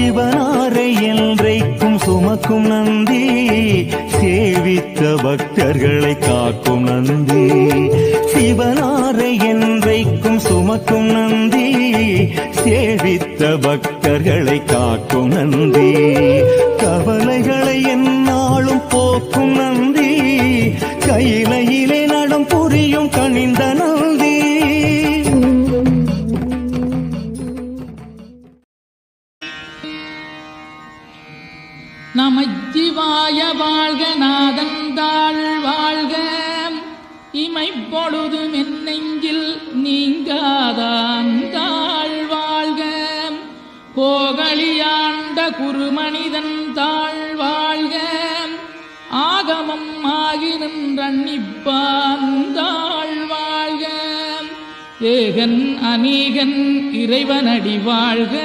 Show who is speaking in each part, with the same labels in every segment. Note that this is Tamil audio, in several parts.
Speaker 1: ஜீவனாரை என்றைக்கும் சுமக்கும் நந்தி சேவித்த பக்தர்களை காக்கும் நந்தி. சிவனாரை என்றைக்கும் சுமக்கும் நந்தி சேவித்த பக்தர்களை காக்கும் நந்தி.
Speaker 2: நமச்சிவாய வாழ்க நாதந்தாள் வாழ்க. இமை இமைப்பொழுது மென்னெஞ்சில் நீங்காதாந்தாள் வாழ்க. கோகலியாண்ட குருமனிதன் தாழ் வாழ்க. ஆகமம் ஆகி நின்றன்னிப்பாந்தாள் வாழ்க. ஏகன் அநீகன் இறைவனடி வாழ்க.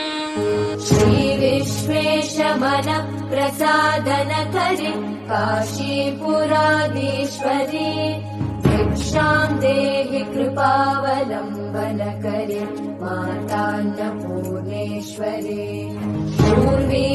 Speaker 3: शमन प्रसादन करि काशीपुरादीश्वरि दक्षाम् देहि कृपावलम्बनकरि करि पूर्वी